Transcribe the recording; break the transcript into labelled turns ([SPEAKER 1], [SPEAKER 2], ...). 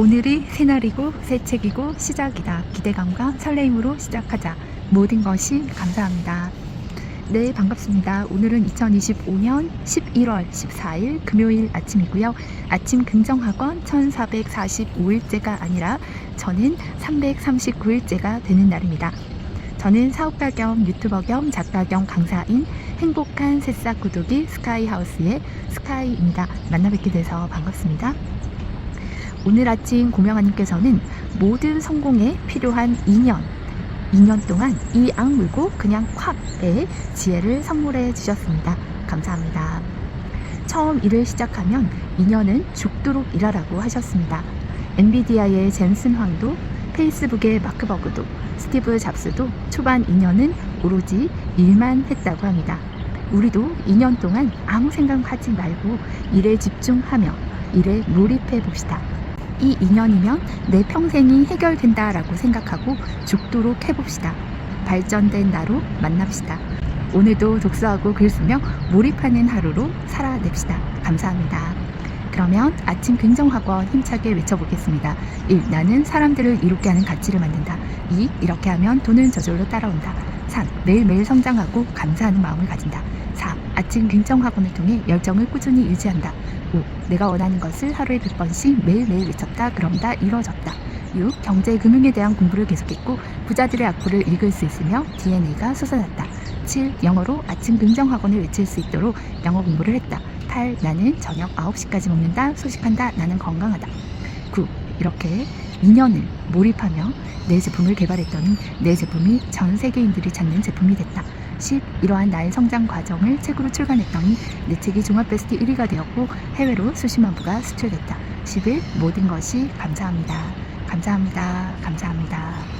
[SPEAKER 1] 오늘이 새날이고 새 책이고 시작이다. 기대감과 설레임으로 시작하자. 모든 것이 감사합니다. 네, 반갑습니다. 오늘은 2025년 11월 14일 금요일 아침이고요. 아침 긍정학원 1445일째가 아니라 저는 339일째가 되는 날입니다. 저는 사업가 겸 유튜버 겸 작가 겸 강사인 행복한 새싹 구독이 스카이하우스의 스카이입니다. 만나 뵙게 돼서 반갑습니다. 오늘 아침 고명아님께서는 모든 성공에 필요한 2년, 2년 동안 이 악물고 그냥 콱의 지혜를 선물해 주셨습니다. 감사합니다. 처음 일을 시작하면 2년은 죽도록 일하라고 하셨습니다. 엔비디아의 젠슨 황도, 페이스북의 마크버그도, 스티브 잡스도 초반 2년은 오로지 일만 했다고 합니다. 우리도 2년 동안 아무 생각하지 말고 일에 집중하며 일에 몰입해 봅시다. 이 2년이면 내 평생이 해결된다라고 생각하고 죽도록 해봅시다. 발전된 나로 만납시다. 오늘도 독서하고 글 쓰며 몰입하는 하루로 살아냅시다. 감사합니다. 그러면 아침 긍정학원 힘차게 외쳐보겠습니다. 1. 나는 사람들을 이롭게 하는 가치를 만든다. 2. 이렇게 하면 돈은 저절로 따라온다. 3. 매일매일 성장하고 감사하는 마음을 가진다. 4. 아침 긍정학원을 통해 열정을 꾸준히 유지한다. 5. 내가 원하는 것을 하루에 100번씩 매일매일 외쳤다. 그럼 다 이루어졌다. 6. 경제, 금융에 대한 공부를 계속했고 부자들의 악보를 읽을 수 있으며 DNA가 솟아났다. 7. 영어로 아침 긍정학원을 외칠 수 있도록 영어 공부를 했다. 8. 나는 저녁 9시까지 먹는다. 소식한다. 나는 건강하다. 9. 이렇게 2년을 몰입하며 내 제품을 개발했더니 내 제품이 전 세계인들이 찾는 제품이 됐다. 10. 이러한 나의 성장 과정을 책으로 출간했더니 내 책이 종합 베스트 1위가 되었고 해외로 수십만 부가 수출됐다. 11. 모든 것이 감사합니다. 감사합니다. 감사합니다.